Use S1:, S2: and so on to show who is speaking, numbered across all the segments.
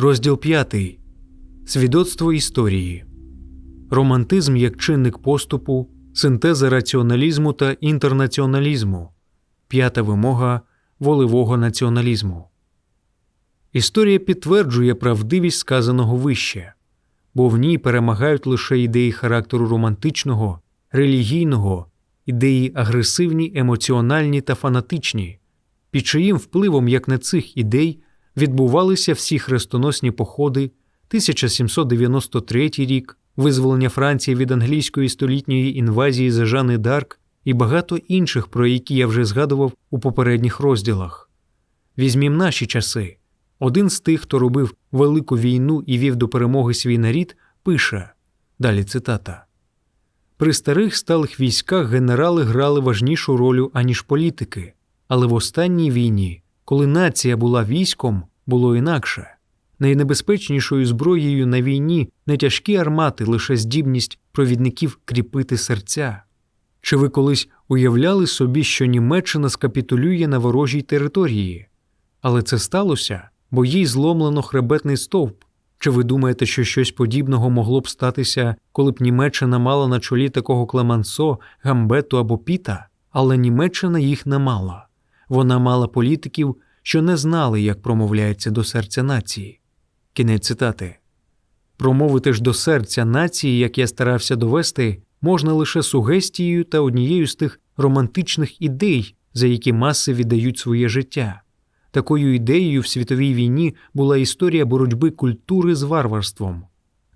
S1: Розділ 5. Свідоцтво історії. Романтизм як чинник поступу, синтеза раціоналізму та інтернаціоналізму. П'ята вимога волевого націоналізму. Історія підтверджує правдивість сказаного вище, бо в ній перемагають лише ідеї характеру романтичного, релігійного, ідеї агресивні, емоціональні та фанатичні, під чиїм впливом, як на цих ідей, відбувалися всі хрестоносні походи 1793 рік, визволення Франції від англійської столітньої інвазії за Жани Дарк і багато інших, про які я вже згадував у попередніх розділах. Візьмім наші часи. Один з тих, хто робив велику війну і вів до перемоги свій нарід, пише далі цитата. При старих сталих військах генерали грали важнішу роль, аніж політики, але в останній війні, коли нація була військом, було інакше. Найнебезпечнішою зброєю на війні не тяжкі армати, лише здібність провідників кріпити серця. Чи ви колись уявляли собі, що Німеччина скапітулює на ворожій території? Але це сталося, бо їй зломлено хребетний стовп. Чи ви думаєте, що щось подібного могло б статися, коли б Німеччина мала на чолі такого Клемансо, Гамбету або Піта? Але Німеччина їх не мала. Вона мала політиків, що не знали, як промовляється до серця нації. Кінець цитати. Промовити ж до серця нації, як я старався довести, можна лише сугестією та однією з тих романтичних ідей, за які маси віддають своє життя. Такою ідеєю в світовій війні була історія боротьби культури з варварством.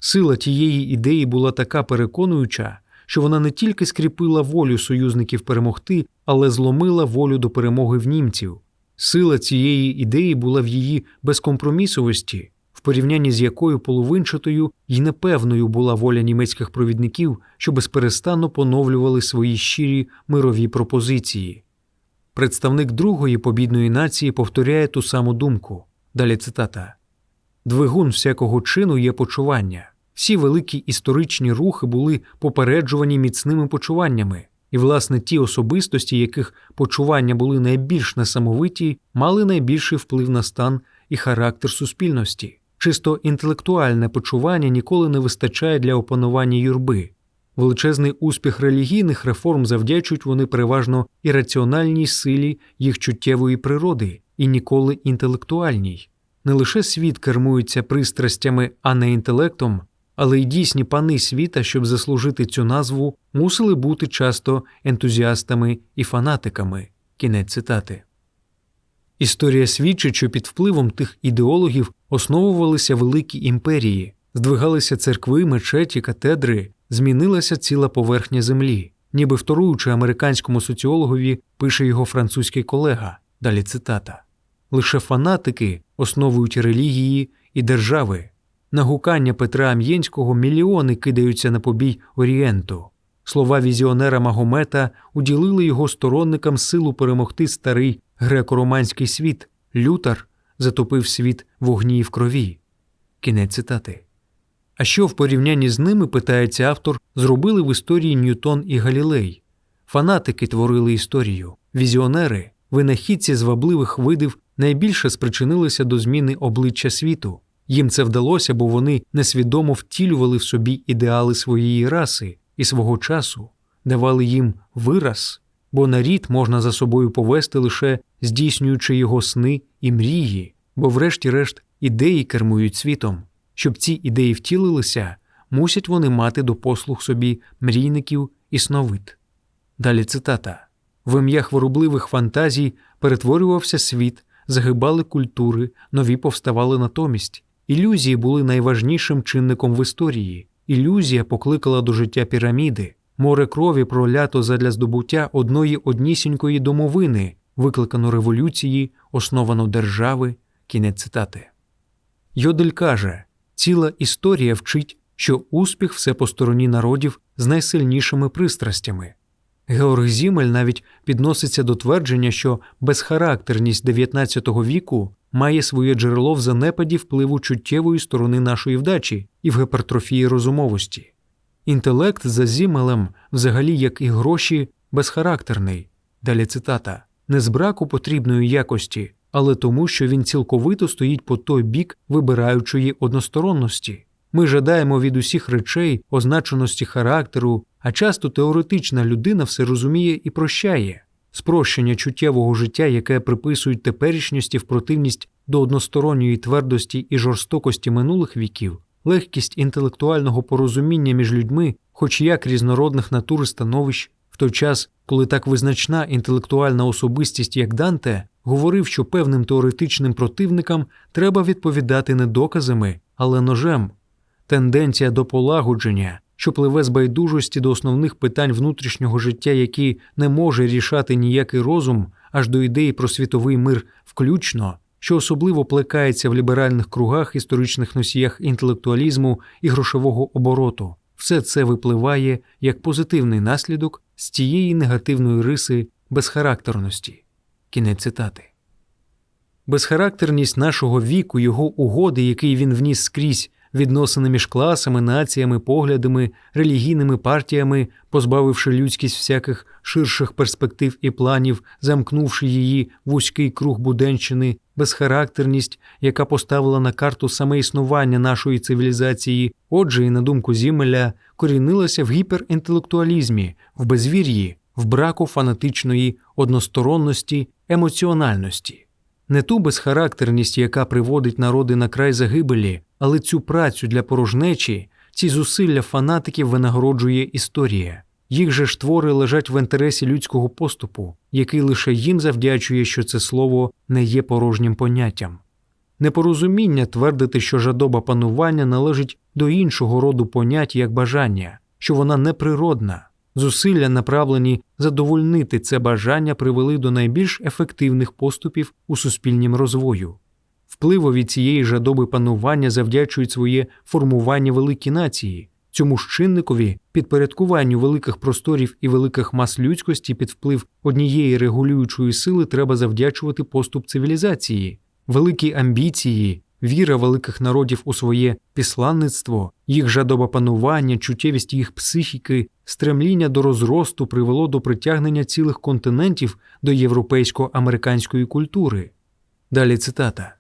S1: Сила тієї ідеї була така переконуюча, що вона не тільки скріпила волю союзників перемогти, але зломила волю до перемоги в німців. Сила цієї ідеї була в її безкомпромісовості, в порівнянні з якою половинчатою і непевною була воля німецьких провідників, що безперестанно поновлювали свої щирі мирові пропозиції. Представник другої побідної нації повторяє ту саму думку. Далі цитата Двигун всякого чину є почування. Всі великі історичні рухи були попереджувані міцними почуваннями, і, власне, ті особистості, яких почування були найбільш несамовиті, мали найбільший вплив на стан і характер суспільності. Чисто інтелектуальне почування ніколи не вистачає для опанування юрби. Величезний успіх релігійних реформ завдячують вони переважно ірраціональній силі їх чуттєвої природи і ніколи інтелектуальній. Не лише світ кермується пристрастями, а не інтелектом, але й дійсні пани світа, щоб заслужити цю назву, мусили бути часто ентузіастами і фанатиками. Кінець цитати. Історія свідчить, що під впливом тих ідеологів основувалися великі імперії, здвигалися церкви, мечеті, катедри, змінилася ціла поверхня землі, ніби вторуючи американському соціологові, пише його французький колега. Далі цитата. Лише фанатики основують релігії і держави. На гукання Петра Ам'єнського мільйони кидаються на побій Орієнту. Слова візіонера Магомета уділили його сторонникам силу перемогти старий греко-романський світ. Лютер затопив світ в огні і в крові. Кінець цитати. А що в порівнянні з ними, питається автор, зробили в історії Ньютон і Галілей? Фанатики творили історію, візіонери, винахідці звабливих видів найбільше спричинилися до зміни обличчя світу. Їм це вдалося, бо вони несвідомо втілювали в собі ідеали своєї раси і свого часу, давали їм вираз, бо нарід можна за собою повести лише здійснюючи його сни і мрії, бо, врешті-решт, ідеї кермують світом. Щоб ці ідеї втілилися, мусять вони мати до послуг собі мрійників і сновид. Далі цитата в ім'я хворобливих фантазій перетворювався світ, загибали культури, нові повставали натомість. Ілюзії були найважнішим чинником в історії. Ілюзія покликала до життя піраміди, море крові пролято задля здобуття одної однісінької домовини, викликано революції, основано держави. Кінець цитати. Йодель каже ціла історія вчить, що успіх все по стороні народів з найсильнішими пристрастями. Георг Зімель навіть підноситься до твердження, що безхарактерність 19 віку має своє джерело в занепаді впливу чуттєвої сторони нашої вдачі і в гіпертрофії розумовості. Інтелект за Зімелем, взагалі, як і гроші, безхарактерний. Далі цитата не з браку потрібної якості, але тому, що він цілковито стоїть по той бік вибираючої односторонності. Ми жадаємо від усіх речей, означеності характеру, а часто теоретична людина все розуміє і прощає. Спрощення чуттєвого життя, яке приписують теперішньості в противність до односторонньої твердості і жорстокості минулих віків, легкість інтелектуального порозуміння між людьми, хоч як різнородних натур і становищ, в той час, коли так визначна інтелектуальна особистість, як Данте, говорив, що певним теоретичним противникам треба відповідати не доказами, але ножем. Тенденція до полагодження, що пливе з байдужості до основних питань внутрішнього життя, які не може рішати ніякий розум, аж до ідеї про світовий мир включно, що особливо плекається в ліберальних кругах, історичних носіях інтелектуалізму і грошового обороту. Все це випливає як позитивний наслідок з тієї негативної риси безхарактерності. Кінець цитати. Безхарактерність нашого віку, його угоди, який він вніс скрізь, відносини між класами, націями, поглядами, релігійними партіями, позбавивши людськість всяких ширших перспектив і планів, замкнувши її вузький круг буденщини, безхарактерність, яка поставила на карту саме існування нашої цивілізації, отже, і на думку Зімеля, корінилася в гіперінтелектуалізмі, в безвір'ї, в браку фанатичної односторонності, емоціональності. Не ту безхарактерність, яка приводить народи на край загибелі, але цю працю для порожнечі, ці зусилля фанатиків винагороджує історія. Їх же ж твори лежать в інтересі людського поступу, який лише їм завдячує, що це слово не є порожнім поняттям. Непорозуміння твердити, що жадоба панування належить до іншого роду понять як бажання, що вона неприродна. Зусилля, направлені задовольнити це бажання, привели до найбільш ефективних поступів у суспільнім розвою. Впливові цієї жадоби панування завдячують своє формування великі нації, цьому ж чинникові підпорядкуванню великих просторів і великих мас людськості під вплив однієї регулюючої сили треба завдячувати поступ цивілізації, великі амбіції, віра великих народів у своє післанництво, їх жадоба панування, чуттєвість їх психіки, стремління до розросту привело до притягнення цілих континентів до європейсько-американської культури. Далі цитата.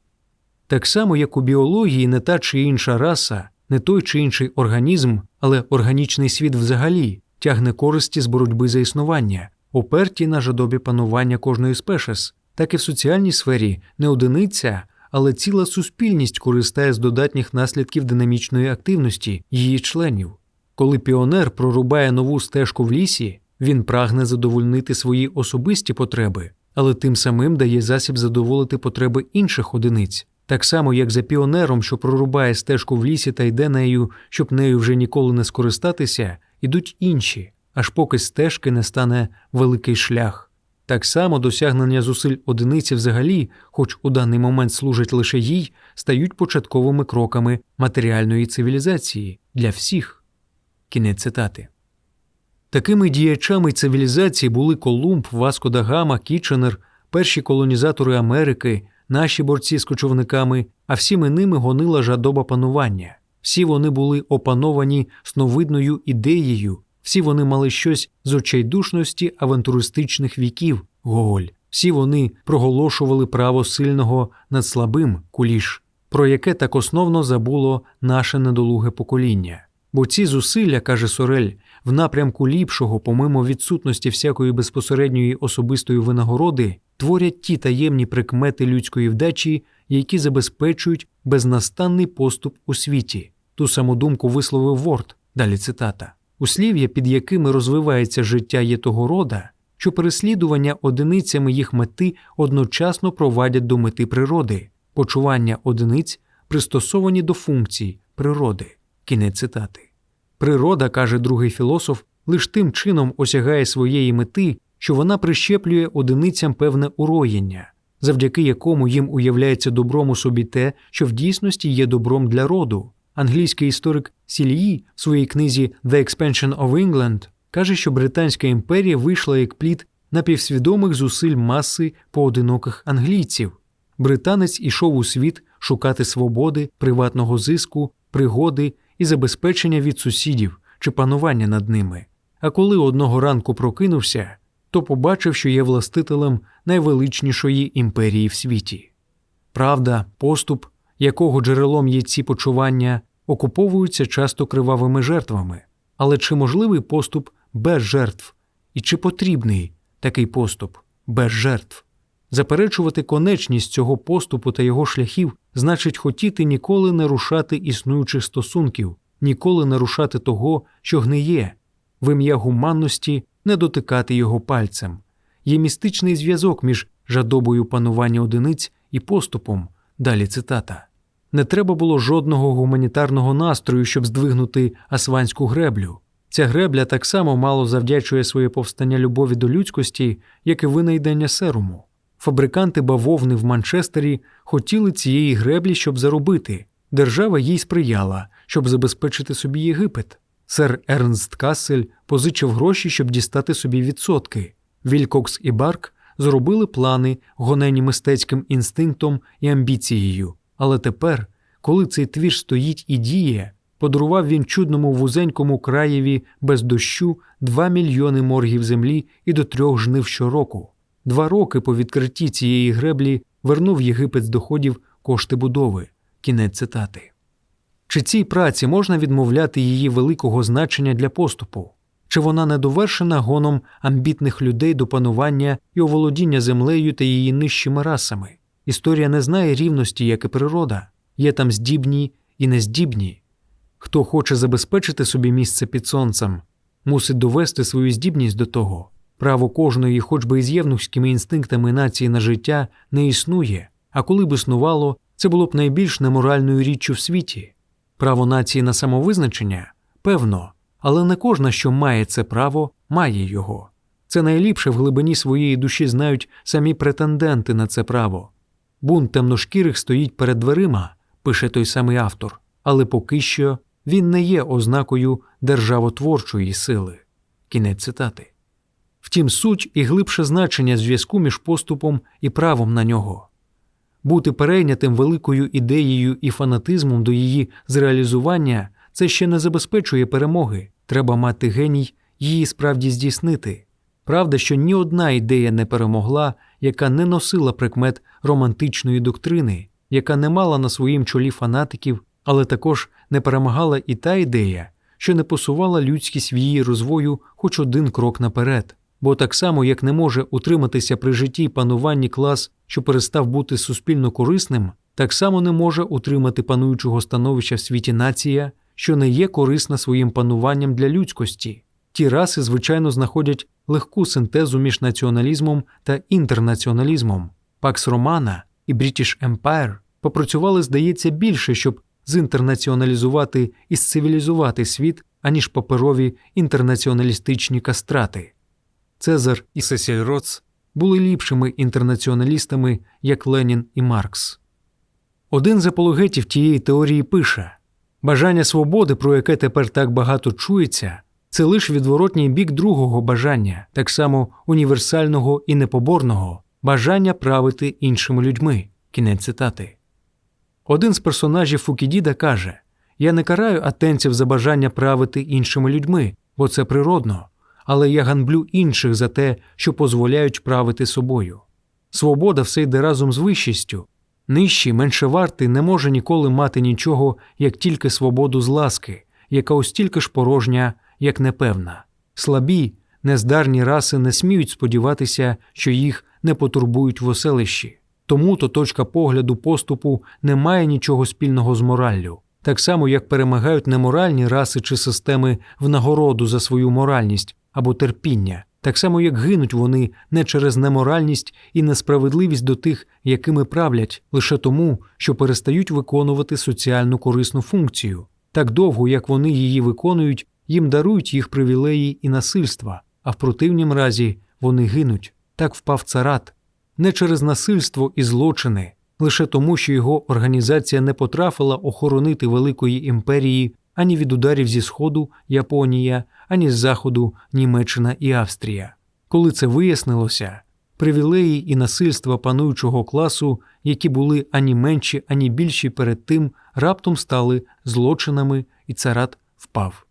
S1: Так само, як у біології не та чи інша раса, не той чи інший організм, але органічний світ взагалі тягне користі з боротьби за існування, оперті на жадобі панування кожної спешес, так і в соціальній сфері не одиниця, але ціла суспільність користає з додатніх наслідків динамічної активності її членів. Коли піонер прорубає нову стежку в лісі, він прагне задовольнити свої особисті потреби, але тим самим дає засіб задоволити потреби інших одиниць. Так само, як за піонером, що прорубає стежку в лісі та йде нею, щоб нею вже ніколи не скористатися, ідуть інші, аж поки стежки не стане великий шлях. Так само досягнення зусиль одиниці взагалі, хоч у даний момент служать лише їй, стають початковими кроками матеріальної цивілізації для всіх. Кінець цитати. Такими діячами цивілізації були Колумб, Васко да Гама, Кіченер, перші колонізатори Америки, наші борці з кочовниками, а всіми ними гонила жадоба панування. Всі вони були опановані сновидною ідеєю, всі вони мали щось з очайдушності авантуристичних віків, Гоголь. Всі вони проголошували право сильного над слабим куліш, про яке так основно забуло наше недолуге покоління. Бо ці зусилля, каже Сорель, в напрямку ліпшого, помимо відсутності всякої безпосередньої особистої винагороди, творять ті таємні прикмети людської вдачі, які забезпечують безнастанний поступ у світі. Ту саму думку висловив Ворд, далі цитата. Услів'я, під якими розвивається життя є того рода, що переслідування одиницями їх мети одночасно провадять до мети природи, почування одиниць пристосовані до функцій природи. Кінець цитати. Природа, каже другий філософ, лише тим чином осягає своєї мети, що вона прищеплює одиницям певне уроєння, завдяки якому їм уявляється добром у собі те, що в дійсності є добром для роду. Англійський історик Сільї в своїй книзі The Expansion of England каже, що Британська імперія вийшла як плід напівсвідомих зусиль маси поодиноких англійців. Британець ішов у світ шукати свободи, приватного зиску, пригоди і забезпечення від сусідів чи панування над ними. А коли одного ранку прокинувся, хто побачив, що є властителем найвеличнішої імперії в світі. Правда, поступ, якого джерелом є ці почування, окуповуються часто кривавими жертвами. Але чи можливий поступ без жертв? І чи потрібний такий поступ без жертв? Заперечувати конечність цього поступу та його шляхів значить хотіти ніколи не рушати існуючих стосунків, ніколи не рушати того, що гниє, в ім'я гуманності не дотикати його пальцем. Є містичний зв'язок між жадобою панування одиниць і поступом. Далі цитата. Не треба було жодного гуманітарного настрою, щоб здвигнути асванську греблю. Ця гребля так само мало завдячує своє повстання любові до людськості, як і винайдення серуму. Фабриканти бавовни в Манчестері хотіли цієї греблі, щоб заробити. Держава їй сприяла, щоб забезпечити собі Єгипет. Сер Ернст Кассель позичив гроші, щоб дістати собі відсотки. Вількокс і Барк зробили плани, гонені мистецьким інстинктом і амбіцією. Але тепер, коли цей твір стоїть і діє, подарував він чудному вузенькому краєві без дощу два мільйони моргів землі і до трьох жнив щороку. Два роки по відкритті цієї греблі вернув Єгипет з доходів кошти будови. Кінець цитати. Чи цій праці можна відмовляти її великого значення для поступу? Чи вона не довершена гоном амбітних людей до панування і оволодіння землею та її нижчими расами? Історія не знає рівності, як і природа, є там здібні і нездібні. Хто хоче забезпечити собі місце під сонцем, мусить довести свою здібність до того. Право кожної, хоч би із євнухськими інстинктами нації на життя, не існує, а коли б існувало, це було б найбільш неморальною річчю в світі. Право нації на самовизначення певно, але не кожна, що має це право, має його. Це найліпше в глибині своєї душі знають самі претенденти на це право. Бунт темношкірих стоїть перед дверима, пише той самий автор, але поки що він не є ознакою державотворчої сили. Кінець цитати. Втім, суть і глибше значення зв'язку між поступом і правом на нього. Бути перейнятим великою ідеєю і фанатизмом до її зреалізування це ще не забезпечує перемоги. Треба мати геній її справді здійснити. Правда, що ні одна ідея не перемогла, яка не носила прикмет романтичної доктрини, яка не мала на своїм чолі фанатиків, але також не перемагала і та ідея, що не посувала людськість в її розвою хоч один крок наперед. Бо так само, як не може утриматися при житті пануванні клас, що перестав бути суспільно корисним, так само не може утримати пануючого становища в світі нація, що не є корисна своїм пануванням для людськості. Ті раси, звичайно, знаходять легку синтезу між націоналізмом та інтернаціоналізмом. Пакс Романа і British Empire попрацювали, здається, більше, щоб зінтернаціоналізувати і зцивілізувати світ, аніж паперові інтернаціоналістичні кастрати. Цезар і Сесіль Роц були ліпшими інтернаціоналістами, як Ленін і Маркс. Один з апологетів тієї теорії пише бажання свободи, про яке тепер так багато чується, це лише відворотній бік другого бажання, так само універсального і непоборного бажання правити іншими людьми. Кінець цитати. Один з персонажів Фукідіда каже: Я не караю атенців за бажання правити іншими людьми, бо це природно але я ганблю інших за те, що дозволяють правити собою. Свобода все йде разом з вищістю. Нижчий, меншевартий не може ніколи мати нічого, як тільки свободу з ласки, яка ось стільки ж порожня, як непевна. Слабі, нездарні раси не сміють сподіватися, що їх не потурбують в оселищі. Тому то точка погляду поступу не має нічого спільного з мораллю, так само як перемагають неморальні раси чи системи в нагороду за свою моральність, або терпіння, так само як гинуть вони не через неморальність і несправедливість до тих, якими правлять, лише тому, що перестають виконувати соціальну корисну функцію. Так довго, як вони її виконують, їм дарують їх привілеї і насильства, а в противнім разі вони гинуть. Так впав царат не через насильство і злочини, лише тому, що його організація не потрафила охоронити великої імперії ані від ударів зі Сходу Японія, ані з Заходу Німеччина і Австрія. Коли це вияснилося, привілеї і насильства пануючого класу, які були ані менші, ані більші перед тим, раптом стали злочинами, і царат впав.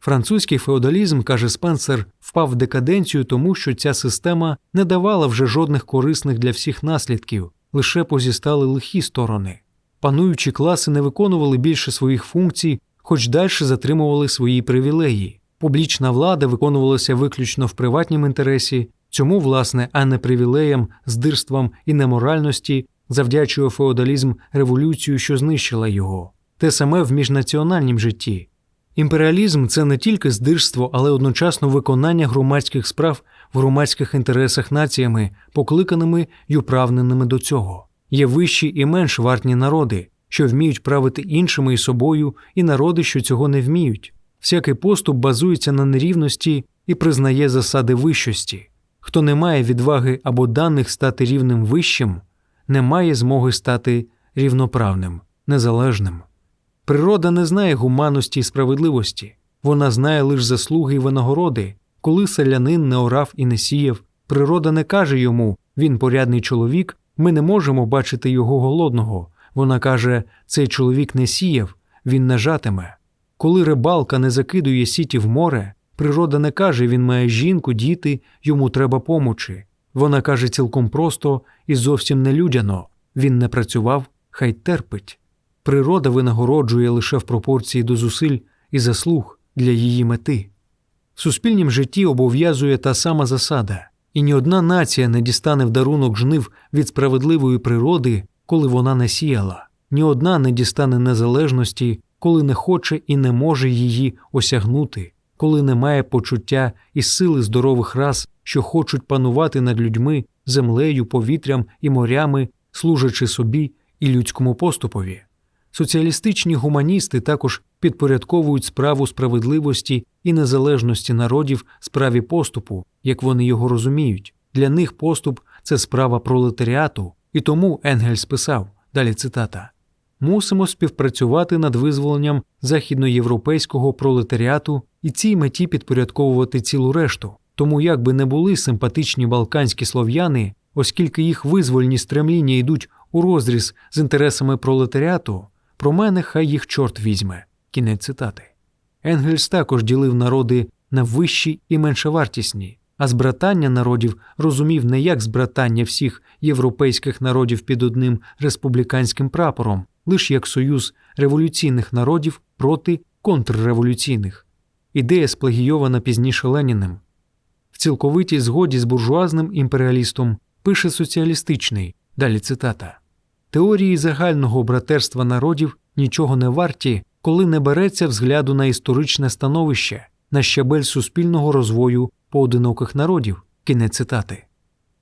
S1: Французький феодалізм, каже Спенсер, впав в декаденцію, тому що ця система не давала вже жодних корисних для всіх наслідків, лише позістали лихі сторони. Пануючі класи не виконували більше своїх функцій, хоч далі затримували свої привілеї. Публічна влада виконувалася виключно в приватнім інтересі, цьому, власне, а не привілеям, здирствам і неморальності, завдячує феодалізм революцію, що знищила його. Те саме в міжнаціональнім житті. Імперіалізм це не тільки здирство, але одночасно виконання громадських справ в громадських інтересах націями, покликаними й управненими до цього. Є вищі і менш вартні народи, що вміють правити іншими і собою, і народи, що цього не вміють. Всякий поступ базується на нерівності і признає засади вищості. Хто не має відваги або даних стати рівним вищим, не має змоги стати рівноправним, незалежним. Природа не знає гуманності і справедливості, вона знає лише заслуги і винагороди. Коли селянин не орав і не сіяв, природа не каже йому він порядний чоловік, ми не можемо бачити його голодного. Вона каже, цей чоловік не сіяв, він не жатиме. Коли рибалка не закидує сіті в море, природа не каже, він має жінку, діти, йому треба помочі. Вона каже цілком просто і зовсім не людяно він не працював, хай терпить. Природа винагороджує лише в пропорції до зусиль і заслуг для її мети. В суспільнім житті обов'язує та сама засада, і ні одна нація не дістане в дарунок жнив від справедливої природи, коли вона не сіяла, ні одна не дістане незалежності, коли не хоче і не може її осягнути, коли немає почуття і сили здорових рас, що хочуть панувати над людьми, землею, повітрям і морями, служачи собі і людському поступові. Соціалістичні гуманісти також підпорядковують справу справедливості і незалежності народів справі поступу, як вони його розуміють. Для них поступ це справа пролетаріату, і тому Енгельс писав далі цитата: мусимо співпрацювати над визволенням західноєвропейського пролетаріату і цій меті підпорядковувати цілу решту. Тому, як би не були симпатичні балканські слов'яни, оскільки їх визвольні стремління йдуть у розріз з інтересами пролетаріату, про мене хай їх чорт візьме. Кінець цитати. Енгельс також ділив народи на вищі і меншовартісні, а збратання народів розумів не як збратання всіх європейських народів під одним республіканським прапором, лише як союз революційних народів проти контрреволюційних. Ідея сплагійована пізніше Леніним. В цілковитій згоді з буржуазним імперіалістом пише соціалістичний, далі цитата. Теорії загального братерства народів нічого не варті, коли не береться взгляду на історичне становище, на щабель суспільного розвою поодиноких народів. Кінець цитати.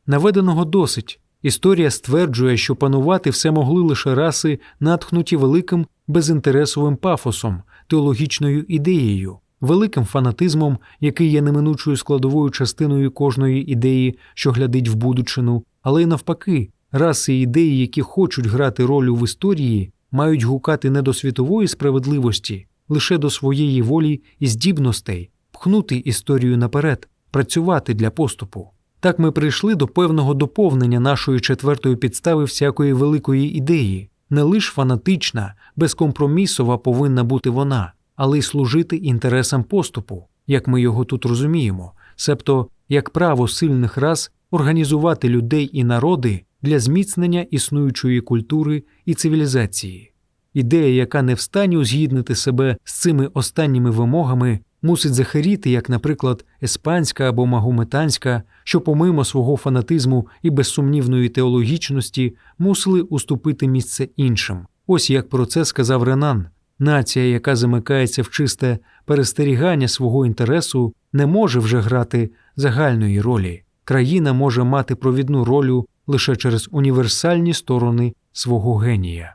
S1: Наведеного досить. Історія стверджує, що панувати все могли лише раси, натхнуті великим безінтересовим пафосом, теологічною ідеєю, великим фанатизмом, який є неминучою складовою частиною кожної ідеї, що глядить в будучину, але й навпаки, раси і ідеї, які хочуть грати роль в історії, мають гукати не до світової справедливості, лише до своєї волі і здібностей, пхнути історію наперед, працювати для поступу. Так ми прийшли до певного доповнення нашої четвертої підстави всякої великої ідеї. Не лише фанатична, безкомпромісова повинна бути вона, але й служити інтересам поступу, як ми його тут розуміємо, себто як право сильних рас організувати людей і народи для зміцнення існуючої культури і цивілізації. Ідея, яка не в стані узгіднити себе з цими останніми вимогами, мусить захаріти, як, наприклад, еспанська або магометанська, що, помимо свого фанатизму і безсумнівної теологічності, мусили уступити місце іншим. Ось як про це сказав Ренан. Нація, яка замикається в чисте перестерігання свого інтересу, не може вже грати загальної ролі. Країна може мати провідну роль лише через універсальні сторони свого генія.